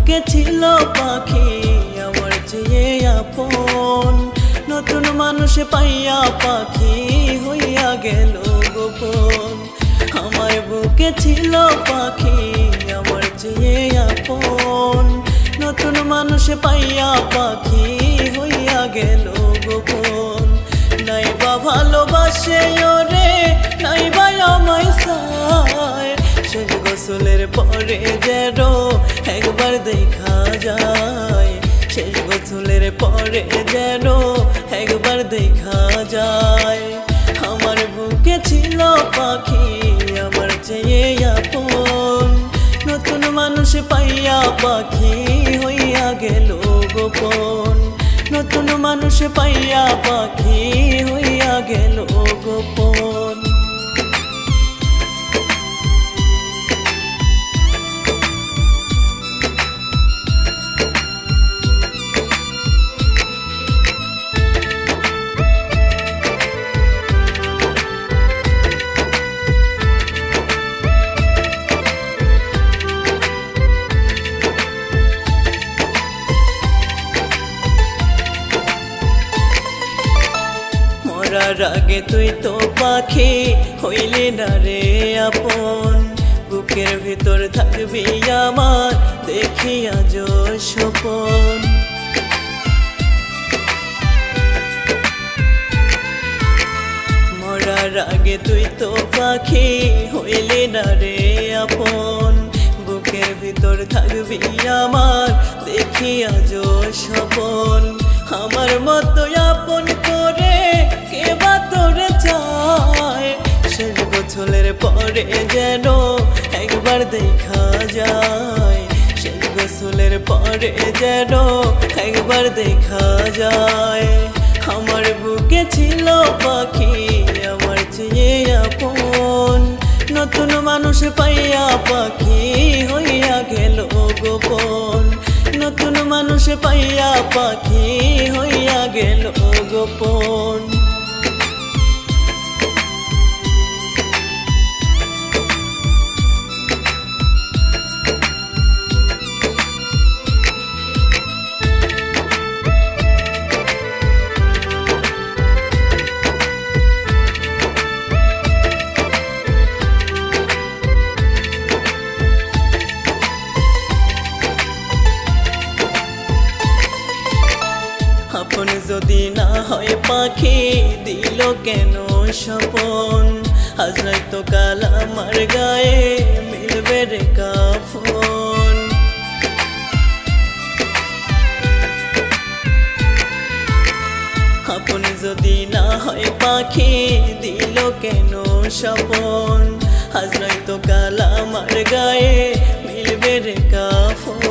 তোকে ছিল পাখি, আমার চেয়ে আপন। নতুন মানুষ পাইয়া পাখি হইয়া গেল গোপন। আমার বুকে ছিল পাখি, আমার চেয়ে আপন। নতুন মানুষ পাইয়া পাখি হইয়া গেল গোপন। নাইবা ভালোবাসে ওর পরে যেন একবার দেখা যায়। শেষ গোসলের পরে যেন একবার দেখা যায়। আমার বুকে ছিল পাখি, আমার চেয়ে আপন। নতুন মানুষ পাইয়া পাখি হইয়া গেল গোপন। নতুন মানুষ পাইয়া পাখি হইয়া গেল গোপন। মরার আগে তুই তো পাখি, হইলি না রে আপন। বুকের ভিতর থাকবি আমার, দেখি আজ স্বপন। মরার আগে তুই তো পাখি, হইলি না রে আপন। বুকের ভিতর থাকবি আমার, দেখি আজ স্বপন। আমার মতো আপন করে তোরে চায় শেষ গোছলের পরে যেন একবার দেখা যায়। শেষ গোসলের পরে যেন একবার দেখা যায়। আমার বুকে ছিল পাখি, আমার চেয়ে আপন। নতুন মানুষ পাইয়া পাখি আপন যদি না হয় পাখি দিল কেন স্বপন? আজ নয়তো কাল আমার গায়ে মিলবে রে কাফন। আপন যদি না হয় পাখি দিল কেন স্বপন? আজ নয়তো কাল আমার গায়ে মিলবে রে কাফন।